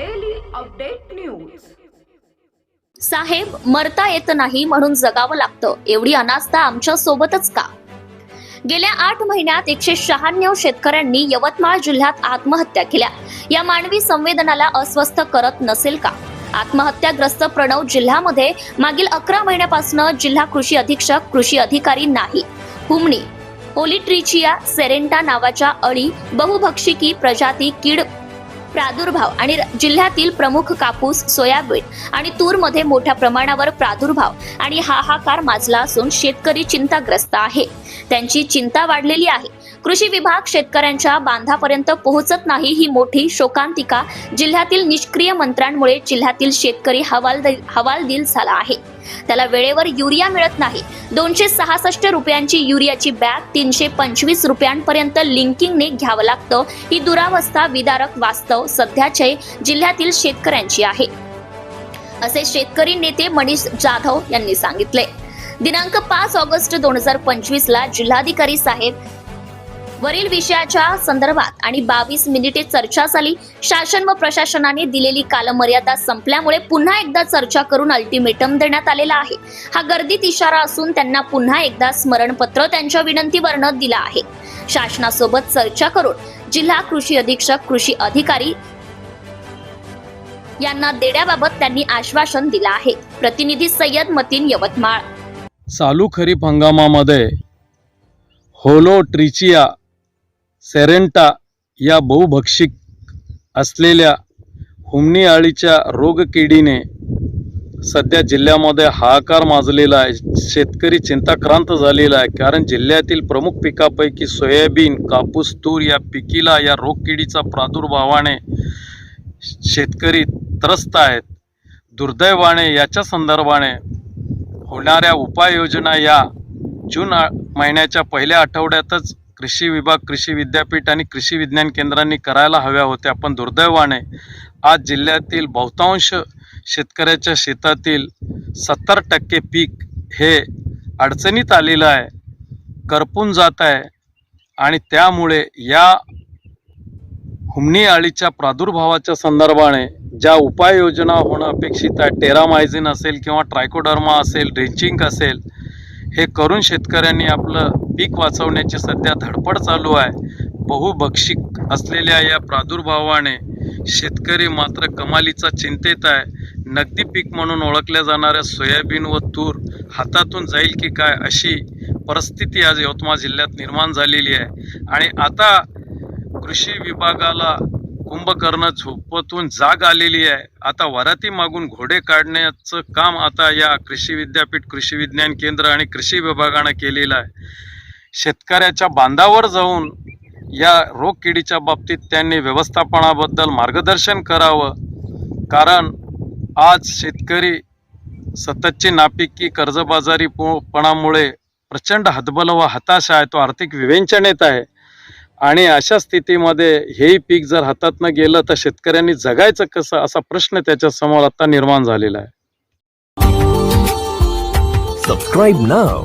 Update news साहेब मरता येत नाही म्हणून जगावं लागतं. एवढी अनास्था आमच्या सोबतच का? गेल्या आठ महिन्यात एकशे शहाण्णव शेतकऱ्यांनी यवतमाळ जिल्ह्यात आत्महत्या केल्या. या मानवी संवेदनाला अस्वस्थ करत नसेल का? आत्महत्याग्रस्त प्रणव जिल्ह्यामध्ये मागील अकरा महिन्यापासून जिल्हा कृषी अधीक्षक कृषी अधिकारी नाही. हुमणी ओलिट्रिचिया सेरेंटा नावाच्या अळी बहुभक्षिकी प्रजाती कीड प्रादुर्भाव आणि जिल्ह्यातील प्रमुख कापूस सोयाबीन आणि तूरमध्ये मोठ्या प्रमाणावर प्रादुर्भाव आणि हाहाकार माजला असून शेतकरी चिंताग्रस्त आहे. त्यांची चिंता वाढलेली आहे. कृषी विभाग शेतकऱ्यांच्या बांधापर्यंत पोहोचत नाही ही मोठी शोकांतिका जिल्ह्यातील निष्क्रिय मंत्र्यांमुळे जिल्ह्यातील शेतकरी हवालदिल हवालदिल झाला आहे. त्याला वेळेवर युरिया मिळत नाही. दोनशे सहासष्ट रुपयांची युरियाची बॅग तीनशे पंचवीस रुपयांपर्यंत लिंकिंगने घ्यावं लागतं ही दुरावस्था विदारक वास्तव सध्याचे जिल्ह्यातील शेतकऱ्यांची आहे. असे शेतकरी नेते मनीष जाधव यांनी सांगितले. दिनांक पाच ऑगस्ट दोन हजार पंचवीस ला जिल्हाधिकारी साहेब वरील विषयाच्या संदर्भात आणि बावीस मिनिटे चर्चा झाली शासन व प्रशासनाने दिलेली कालमर्यादा संपल्यामुळे पुन्हा एकदा चर्चा करून अल्टिमेटम देण्यात आलेला आहे. हा गर्दीत इशारा असून त्यांना पुन्हा एकदा स्मरणपत्र त्यांच्या विनंतीवरनं दिला आहे. शासनासोबत चर्चा करून जिल्हा कृषी अधीक्षक कृषी अधिकारी यांना देण्याबाबत त्यांनी आश्वासन दिलं आहे. प्रतिनिधी सय्यद मतीन यवतमाळ. चालू खरीप हंगामामध्ये होलो ट्रिचिया सेरेंटा या बहुभक्षिक असलेल्या हुमणी अळीच्या रोगकिडीने सध्या जिल्ह्यामध्ये हाहाकार माजलेला आहे. शेतकरी चिंताक्रांत झालेला आहे. कारण जिल्ह्यातील प्रमुख पिकापैकी सोयाबीन कापूस तूर या पिकीला या रोगकिडीचा प्रादुर्भावाने शेतकरी त्रस्त आहेत. दुर्दैवाने याच्या संदर्भाने होणाऱ्या उपाययोजना या जून महिन्याच्या पहिल्या आठवड्यातच कृषी विभाग कृषी विद्यापीठ आणि कृषी विज्ञान केंद्रांनी करायला हव्या होत्या. पण दुर्दैवाने आज जिल्ह्यातील बहुतांश शेतकऱ्याच्या शेतातील सत्तर टक्के पीक हे अडचणीत आलेलं आहे करपून जात आहे आणि त्यामुळे या हुमणी अळीच्या प्रादुर्भावाच्या संदर्भाने ज्या उपाययोजना होणं अपेक्षित आहे टेरामायझिन असेल किंवा ट्रायकोडर्मा असेल ड्रिंचिंग असेल हे करून शेतकऱ्यांनी आपलं पीक वाचवण्याची सध्या धडपड चालू आहे. बहुभक्षिक असलेल्या या प्रादुर्भावाने शेतकरी मात्र कमालीचा चिंतेत आहे. नगदी पीक म्हणून ओळखल्या जाणाऱ्या सोयाबीन व तूर हातातून जाईल की काय अशी परिस्थिती आज यवतमाळ जिल्ह्यात निर्माण झालेली आहे. आणि आता कृषी विभागाला कुंभकर्ण झोपतून जाग आलेली आहे. आता वराती मागून घोडे काढण्याचं काम आता या कृषी विद्यापीठ कृषी विज्ञान केंद्र आणि कृषी विभागानं केलेलं आहे. शेतकऱ्याच्या बांधावर जाऊन या रोग किडीच्या बाबतीत त्यांनी व्यवस्थापनाबद्दल मार्गदर्शन करावं. कारण आज शेतकरी सततची नापिकी कर्जबाजारी पणामुळे प्रचंड हतबल व हताश आहे तो आर्थिक विवेचनेत आहे. आणि अशा स्थितीमध्ये हेही पीक जर हातातनं गेलं तर शेतकऱ्यांनी जगायचं कसं असा प्रश्न त्याच्यासमोर आता निर्माण झालेला आहे. Subscribe now